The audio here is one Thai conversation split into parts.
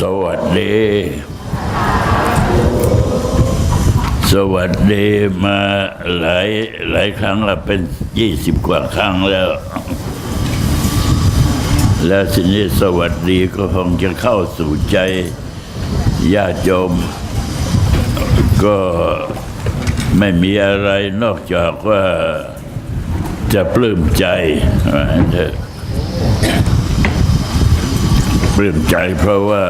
สวัสดี สวัสดีมาหลายหลายครั้งล้วเป็นยี่สิบกว่าครั้งแล้ว แล้วทีนี้สวัสดีก็คงจะเข้าสู่ใจญาติโยม ก็ไม่มีอะไรนอกจากว่าจะปลื้มใจอันเถอะ ปลื้มใจเพราะว่า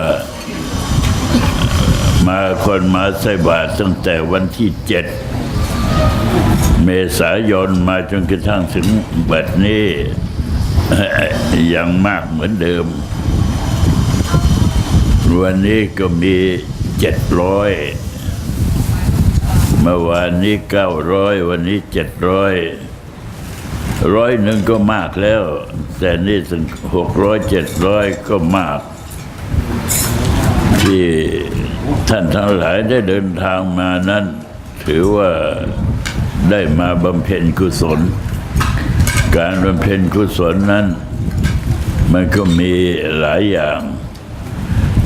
มาคนมาใส่บาตรตั้งแต่วันที่เจ็ดเมษายนมาจนกระทั่งถึงบัดนี้ยังมากเหมือนเดิม วันนี้ก็มีเจ็ดร้อยเมื่อวานนี้เก้าร้อยวันนี้เจ็ดร้อย ร้อยหนึ่งก็มากแล้ว แต่นี่ถึงหกร้อยเจ็ดร้อยก็มาก ที่ท่านทั้งหลายได้เดินทางมานั้น ถือว่าได้มาบำเพ็ญกุศล การบำเพ็ญกุศลนั้น มันก็มีหลายอย่าง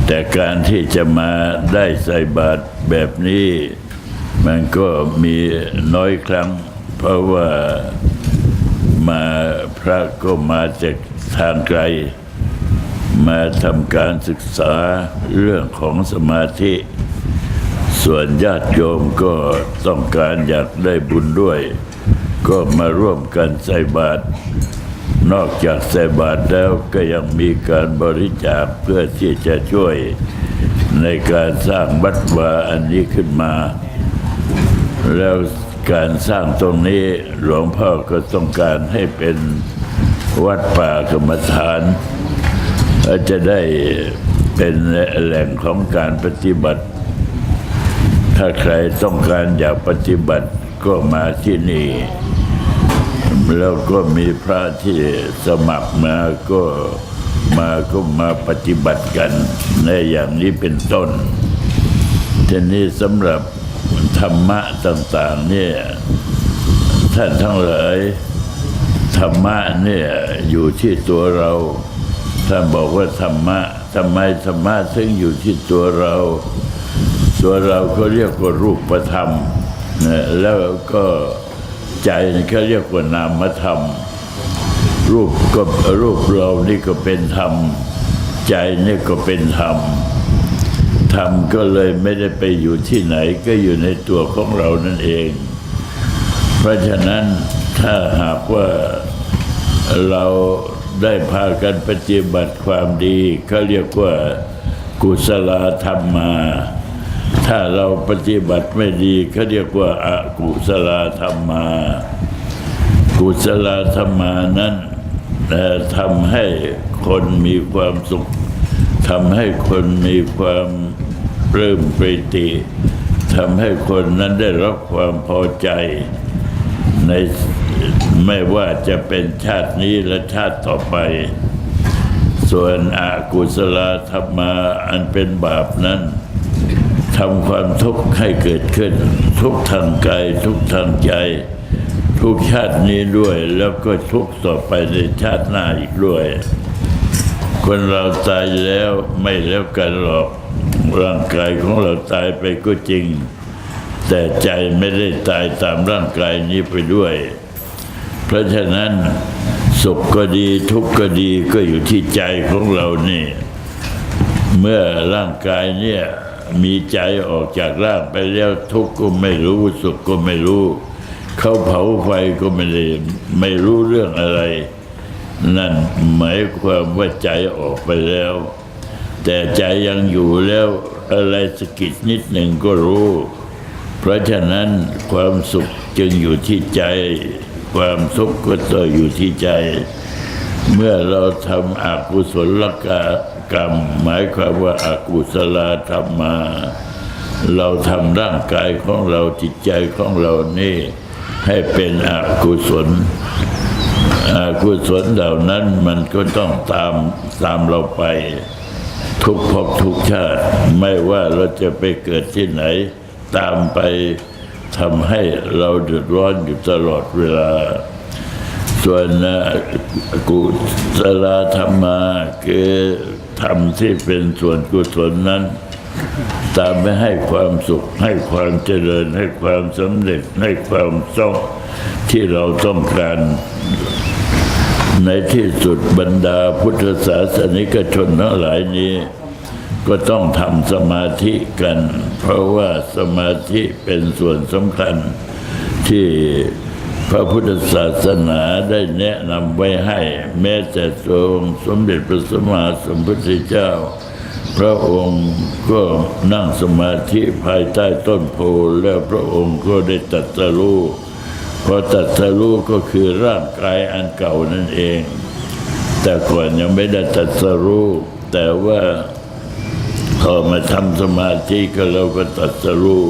แต่การที่จะมาได้ใส่บาตรแบบนี้ มันก็มีน้อยครั้ง เพราะว่า มาพระก็มาจากทางไกล มาทำการศึกษาเรื่องของสมาธิ ส่วนญาติโยมก็ต้องการอยากได้บุญด้วย ก็มาร่วมกันใส่บาตรนอกจากใส่บาตรแล้วก็ยังมีการบริจาคเพื่อที่จะช่วยในการสร้างวัดวาอันนี้ขึ้นมา แล้ว การสร้างตรงนี้หลวงพ่อก็ต้องการให้เป็นวัดป่ากรรมฐานจะได้เป็นแหล่งของการปฏิบัติ ถ้าใครต้องการอยากปฏิบัติก็มาที่นี่ แล้วก็มีพระที่สมัครมาก็มาก็มาปฏิบัติกันในอย่างนี้เป็นต้นทีนี้สำหรับ ธรรมะต่างๆเนี่ยท่านทั้งหลายธรรมะเนี่ยอยู่ที่ตัวเรา ท่านบอกว่าธรรมะทำไมธรรมะซึ่งอยู่ที่ตัวเรา ตัวเราเขาเรียกว่ารูปธรรมนะแล้วก็ใจเขาเรียกว่านามธรรม รูปก็รูปเรานี่ก็เป็นธรรม ใจนี่ก็เป็นธรรม ธรรมก็เลยไม่ได้ไปอยู่ที่ไหนก็อยู่ในตัวของเรานั่นเอง เพราะฉะนั้นถ้าหากว่าเราได้พากันปฏิบัติความดีเขาเรียกว่ากุศลธรรมมา ถ้าเราปฏิบัติไม่ดีเขาเรียกว่าอากุศลธรรมมา กุศลธรรมานั้นทำให้คนมีความสุขทำให้คนมีความ ปลื้มปิติทำให้คนนั้นได้รับความพอใจ ในไม่ว่าจะเป็นชาตินี้และชาติต่อไป ส่วนอากุศลธรรมาอันเป็นบาปนั้นทำความทุกข์ให้เกิดขึ้น ทุกทางกายทุกทางใจ ทุกชาตินี้ด้วยแล้วก็ทุกต่อไปในชาติหน้าอีกด้วย คนเราตายแล้วไม่แล้วกันหรอก ร่างกายของเราตายไปก็จริง แต่ใจไม่ได้ตายตามร่างกายนี้ไปด้วย เพราะฉะนั้นสุขก็ดีทุกข์ก็ดีก็อยู่ที่ใจของเรานี่ เมื่อร่างกายเนี่ยมีใจออกจากร่างไปแล้วทุกข์ก็ไม่รู้สุขก็ไม่รู้ เขาเผาไฟก็ไม่ได้ไม่รู้เรื่องอะไร นั่นหมายความว่าใจออกไปแล้ว แต่ใจยังอยู่แล้วอะไรสกิดนิดหนึ่งก็รู้ เพราะฉะนั้นความสุขจึงอยู่ที่ใจ ความทุกข์ก็ต้องอยู่ที่ใจ เมื่อเราทำอกุศลกรรม หมายความว่าอากุศลธรรมมา เราทำร่างกายของเราจิตใจของเรานี่ให้เป็นอกุศล อากุศลเหล่านั้นมันก็ต้องตามตามเราไปทุกภพทุกชาติ ไม่ว่าเราจะไปเกิดที่ไหน ตามไปทำให้เราเดือดร้อนอยู่ตลอดเวลา ส่วนกุศลธรรมาคือธรรมที่เป็นส่วนกุศลนั้น ตามไปให้ความสุข ให้ความเจริญ ให้ความสำเร็จให้ความต้องที่เราต้องการ ในที่สุดบรรดาพุทธศาสนิกชนทั้งหลายนี้ ก็ต้องทำสมาธิกัน เพราะว่าสมาธิเป็นส่วนสำคัญที่พระพุทธศาสนาได้แนะนำไว้ให้ แม้แต่ทรงสมเด็จพระสัมมาสัมพุทธเจ้า พระองค์ก็นั่งสมาธิภายใต้ต้นโพแล้วพระองค์ก็ได้ตรัสรู้ พอตรัสรู้ก็คือร่างกายอันเก่านั่นเอง แต่ก่อนยังไม่ได้ตรัสรู้แต่ว่าพอมาทำสมาธิก็เราก็ตรัสรู้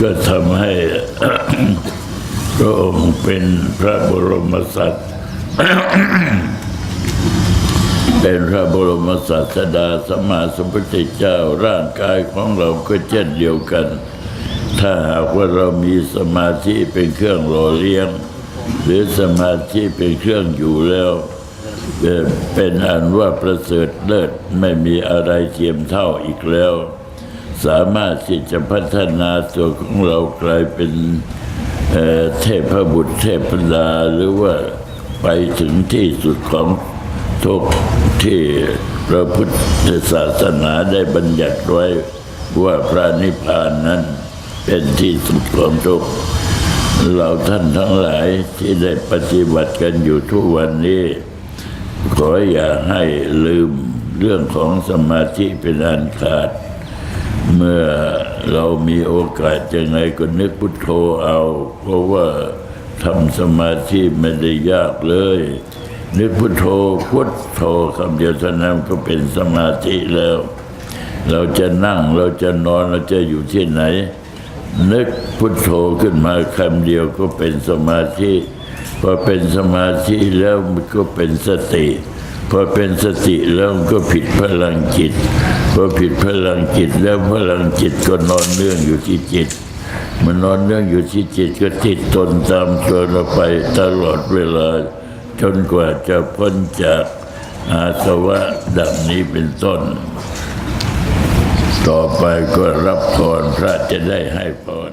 ก็ทำให้พระองค์เป็นพระบรมสัตว์เป็นพระบรมศาสดาสมมาสมพุทธเจ้าร่างกายของเราก็เช่นเดียวกัน ถ้าหากว่าเรามีสมาธิเป็นเครื่องหล่อเลี้ยง หรือสมาธิเป็นเครื่องอยู่แล้ว เป็นอันว่าประเสริฐเลิศไม่มีอะไรเทียมเท่าอีกแล้ว สามารถที่จะพัฒนาตัวของเรากลายเป็นเอ่อเทพบุตรเทพดาหรือว่าไปถึงที่สุดของทุกที่พระพุทธศาสนาได้บัญญัติไว้ว่าพระนิพพานนั้น เป็นที่สุดของทุกข์เราท่านทั้งหลายที่ได้ปฏิบัติกันอยู่ทุกวันนี้ ขออย่าให้ลืมเรื่องของสมาธิเป็นอันขาด เมื่อเรามีโอกาสยังไงก็นึกพุทโธเอา เพราะว่าทำสมาธิไม่ได้ยากเลย นึกพุทโธพุทโธคำเดียวเท่านั้นก็เป็นสมาธิแล้ว เราจะนั่งเราจะนอนเราจะอยู่ที่ไหน นึกพุทโธขึ้นมาคำเดียวก็เป็นสมาธิพอเป็นสมาธิแล้วมันก็เป็นสติพอเป็นสติแล้วมันก็ผิดพลังจิตพอผิดพลังจิตแล้วพลังจิตก็นอนเนื่องอยู่ที่จิต มันนอนเนื่องอยู่ที่จิตก็ติดตนตามตัวเราไปตลอดเวลา จนกว่าจะพ้นจากอาสวะดังนี้เป็นต้น ต่อไปก็รับพรพระจะได้ให้พร